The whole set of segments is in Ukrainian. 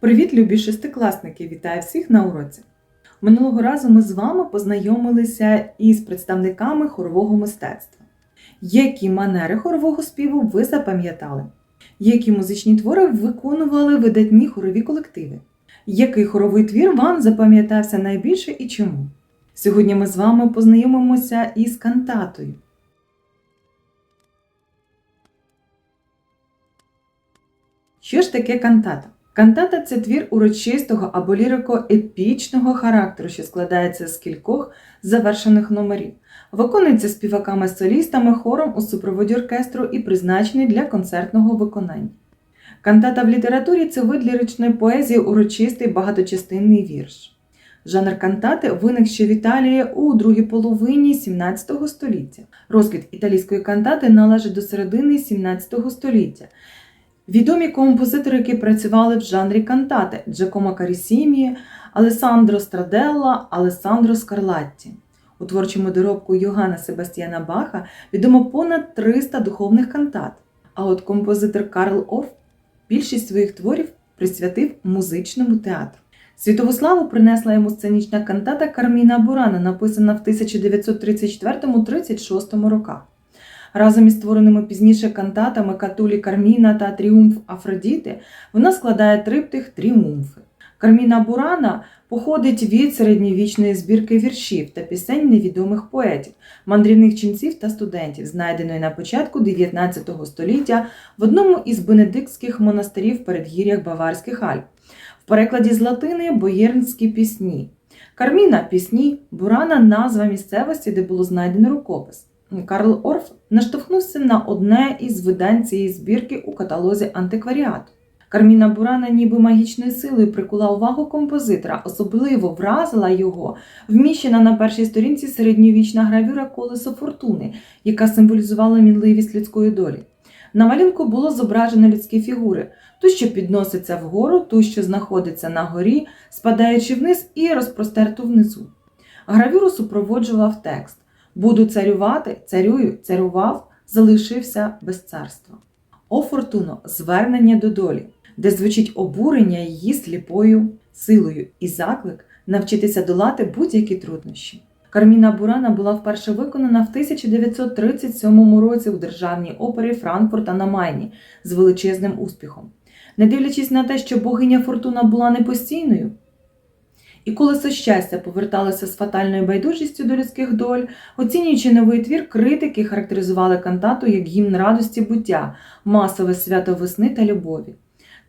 Привіт, любі шестикласники! Вітаю всіх на уроці! Минулого разу ми з вами познайомилися із представниками хорового мистецтва. Які манери хорового співу ви запам'ятали? Які музичні твори виконували видатні хорові колективи? Який хоровий твір вам запам'ятався найбільше і чому? Сьогодні ми з вами познайомимося із кантатою. Що ж таке кантата? Кантата це твір урочистого або лірико-епічного характеру, що складається з кількох завершених номерів. Виконується співаками-солістами хором у супроводі оркестру і призначений для концертного виконання. Кантата в літературі це вид ліричної поезії, урочистий багаточастинний вірш. Жанр кантати виник ще в Італії у другій половині 17 століття. Розквіт італійської кантати належить до середини 17 століття. Відомі композитори, які працювали в жанрі кантати Джакомо Карісімі, Алесандро Страделла, Алесандро Скарлатті. У творчому доробку Йоганна Себастьяна Баха відомо понад 300 духовних кантат. А от композитор Карл Орф більшість своїх творів присвятив музичному театру. Світову славу принесла йому сценічна кантата Карміна Бурана, написана в 1934-36 роках. Разом із створеними пізніше кантатами Катулі Карміна та Тріумф Афродіти вона складає триптих Тріумфи. Карміна Бурана походить від середньовічної збірки віршів та пісень невідомих поетів, мандрівних ченців та студентів, знайденої на початку 19 століття в одному із бенедиктських монастирів передгір'ях Баварських Альп. В перекладі з латини боєрнські пісні. Карміна пісні, Бурана назва місцевості, де було знайдено рукопис. Карл Орф наштовхнувся на одне із видань цієї збірки у каталозі антикваріату. Карміна Бурана ніби магічною силою прикула увагу композитора, особливо вразила його вміщена на першій сторінці середньовічна гравюра колесо фортуни, яка символізувала мінливість людської долі. На малюнку було зображено людські фігури, ту, що підноситься вгору, ту, що знаходиться на горі, спадаючи вниз і розпростерту внизу. Гравюру супроводжував текст. Буду царювати, царюю, царював, залишився без царства. О фортуно звернення до долі, де звучить обурення її сліпою силою і заклик навчитися долати будь-які труднощі. Карміна Бурана була вперше виконана в 1937 році у державній опері Франкфурта на Майні з величезним успіхом. Не дивлячись на те, що богиня Фортуна була непостійною, і колесо щастя поверталося з фатальною байдужістю до людських доль, оцінюючи новий твір, критики характеризували кантату як гімн радості буття, масове свято весни та любові.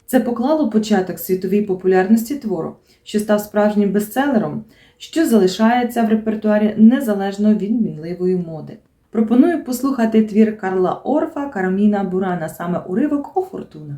Це поклало початок світовій популярності твору, що став справжнім бестселером, що залишається в репертуарі незалежно від мінливої моди. Пропоную послухати твір Карла Орфа Карміна Бурана, саме уривок О Фортуна.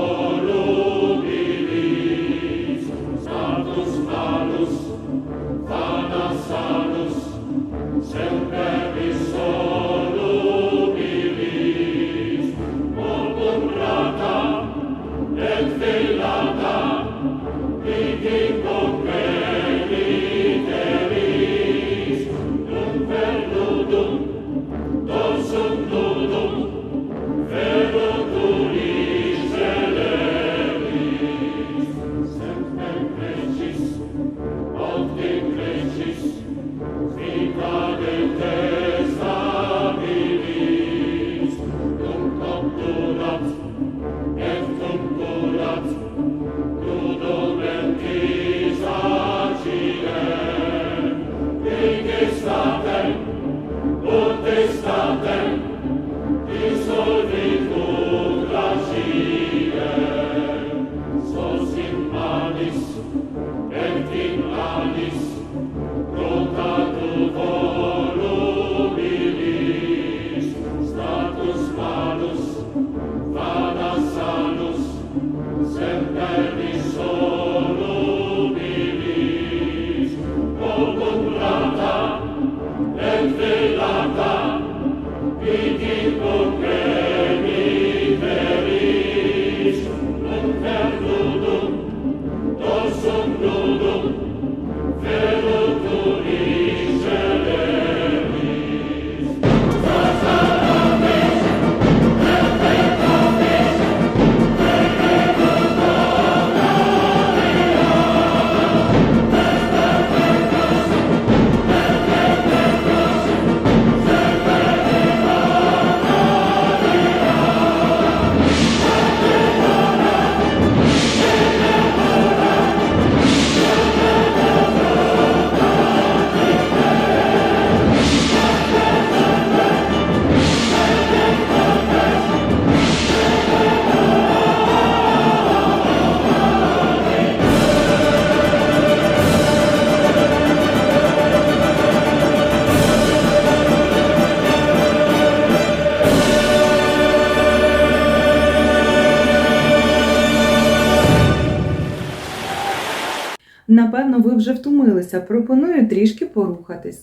вже втомилися. Пропоную трішки порухатись.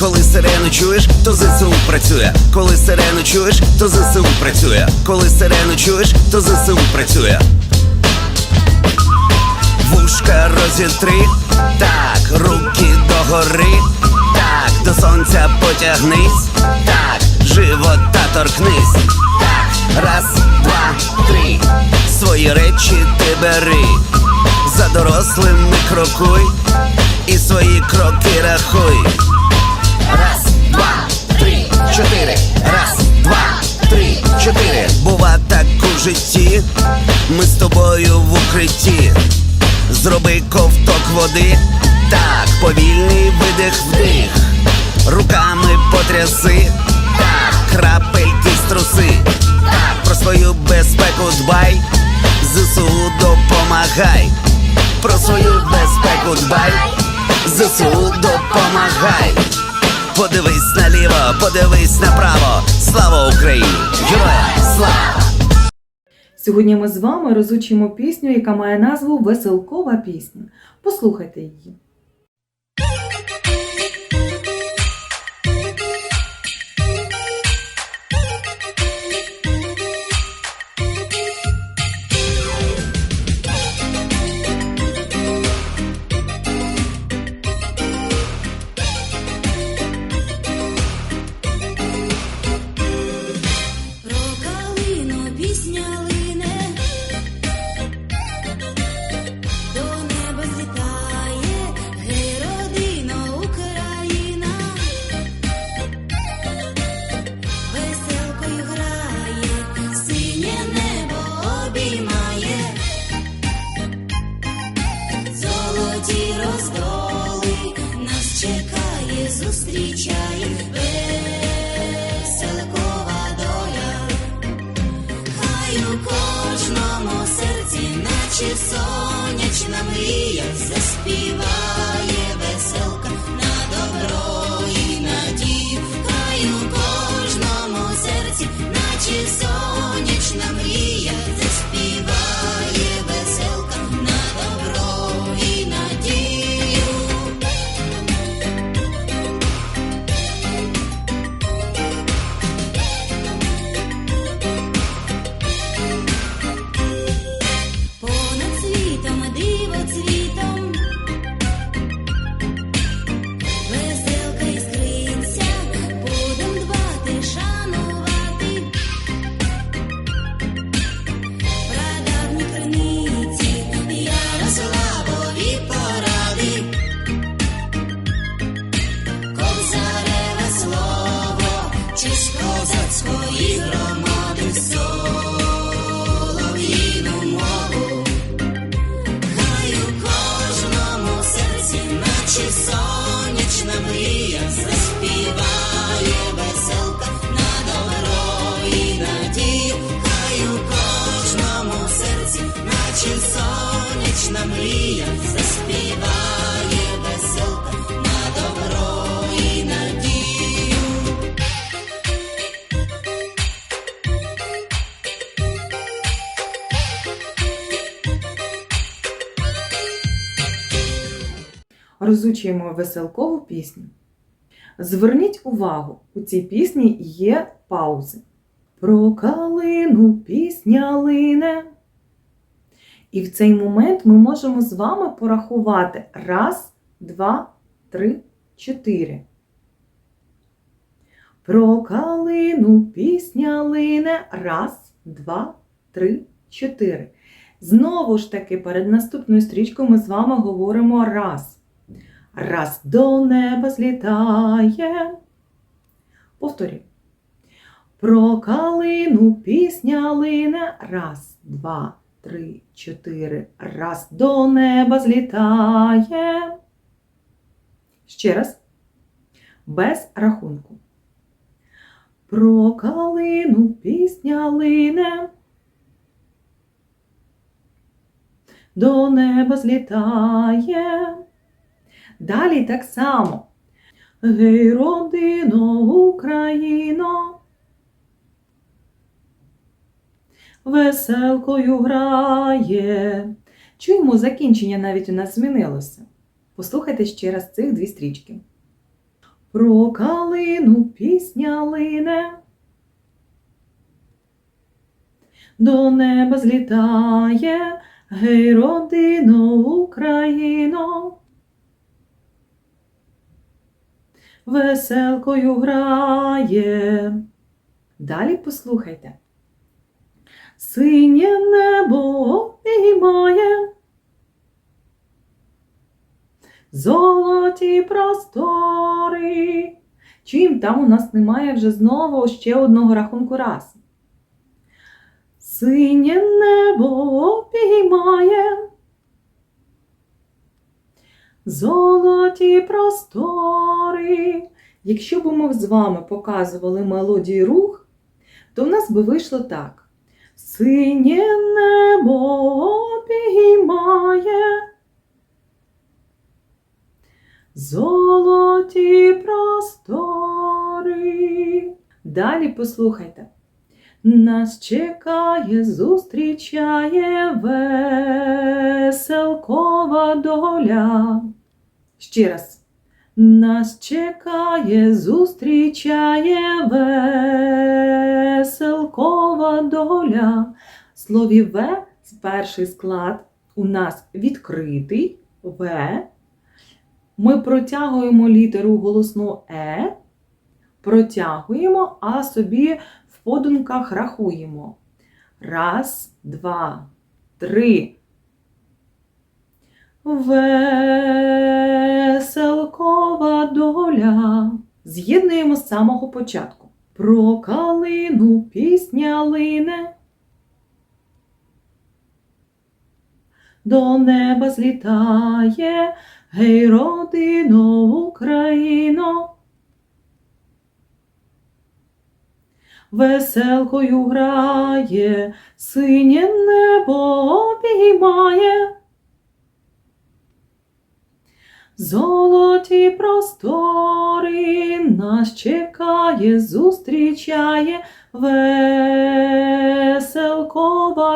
Коли сирену чуєш, то ЗСУ працює. Коли сирену чуєш, то ЗСУ працює. Коли сирену чуєш, то ЗСУ працює. Вушка розітри, так, руки догори, так, до сонця потягнись, так, живота торкнись, так, раз, два, три, свої речі ти бери, за дорослими крокуй, і свої кроки рахуй. Раз, два, три, чотири. Раз, два, три, чотири. Бува так у житті. Ми з тобою в укритті. Зроби ковток води. Так, повільний видих вдих. Руками потряси. Так, крапельки струси. Так, про свою безпеку дбай. ЗСУ допомагай. Про свою безпеку дбай. ЗСУ допомагай. Подивись наліво, подивись направо. Слава Україні! Героям слава! Сьогодні ми з вами розучимо пісню, яка має назву Веселкова пісня. Послухайте її. Сонячна мрія, заспіває розучуємо веселкову пісню. Зверніть увагу, у цій пісні є паузи. Про калину пісня лине. І в цей момент ми можемо з вами порахувати раз, два, три, чотири. Про калину пісня лине. Раз, два, три, чотири. Знову ж таки, перед наступною стрічкою ми з вами говоримо раз. Раз до неба злітає. Повторюю. Про калину пісня лине. Раз, два, три, чотири. Раз до неба злітає. Ще раз. Без рахунку. Про калину пісня лине. До неба злітає. Далі так само. Гей, родино, Україно, веселкою грає. Чуємо, закінчення навіть у нас змінилося. Послухайте ще раз цих дві стрічки. Про калину пісня лине. До неба злітає, гей, родино, Україно. Веселкою грає. Далі послухайте. Синє небо обіймає. Золоті простори. Чим там у нас немає вже знову ще одного рахунку раз. Синє небо обіймає. Золоті простори. Якщо б ми з вами показували мелодію рух, то в нас би вийшло так. Синє небо обіймає. Золоті простори. Далі послухайте. Нас чекає, зустрічає веселкова доля. Ще раз. Нас чекає, зустрічає веселкова доля. Слові В перший склад у нас відкритий В. Ми протягуємо літеру голосну Е, протягуємо, а собі в подунках рахуємо. Раз, два, три. Веселкова доля. З'єднуємо з самого початку. Про калину пісня лине. До неба злітає, гей, родино, Україно. Веселкою грає, синє небо обіймає. Золоті простори нас чекає, зустрічає веселкова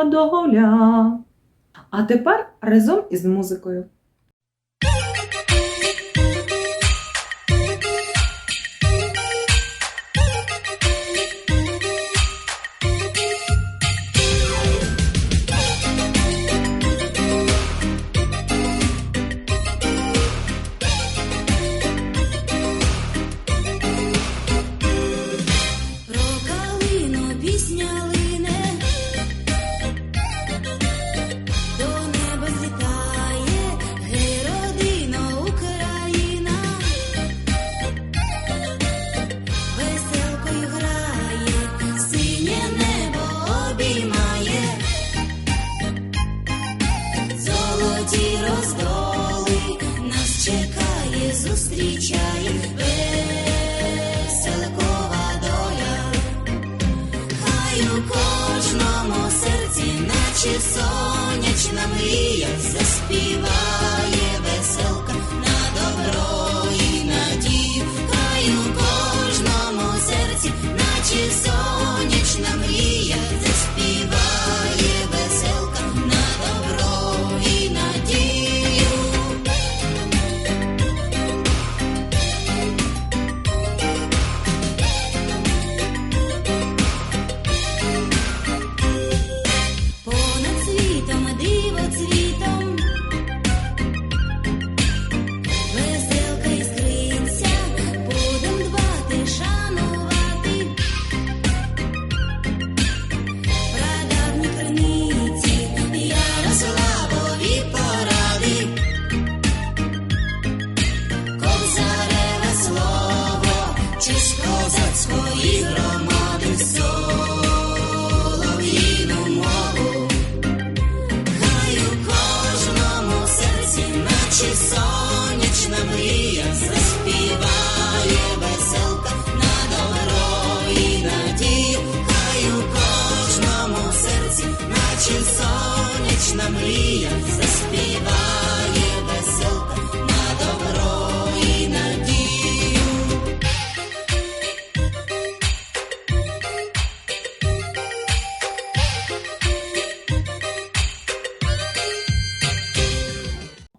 доля. А тепер разом із музикою. Зустрічає. Веселкова доля, хай у кожному серці, наче сонячна мрія,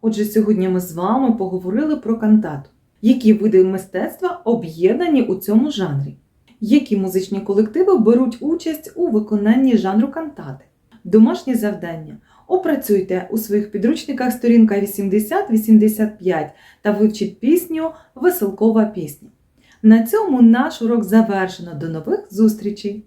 Отже, сьогодні ми з вами поговорили про кантату. Які види мистецтва об'єднані у цьому жанрі? Які музичні колективи беруть участь у виконанні жанру кантати? Домашнє завдання. Опрацюйте у своїх підручниках сторінка 80-85 та вивчіть пісню Веселкова пісня. На цьому наш урок завершено. До нових зустрічей!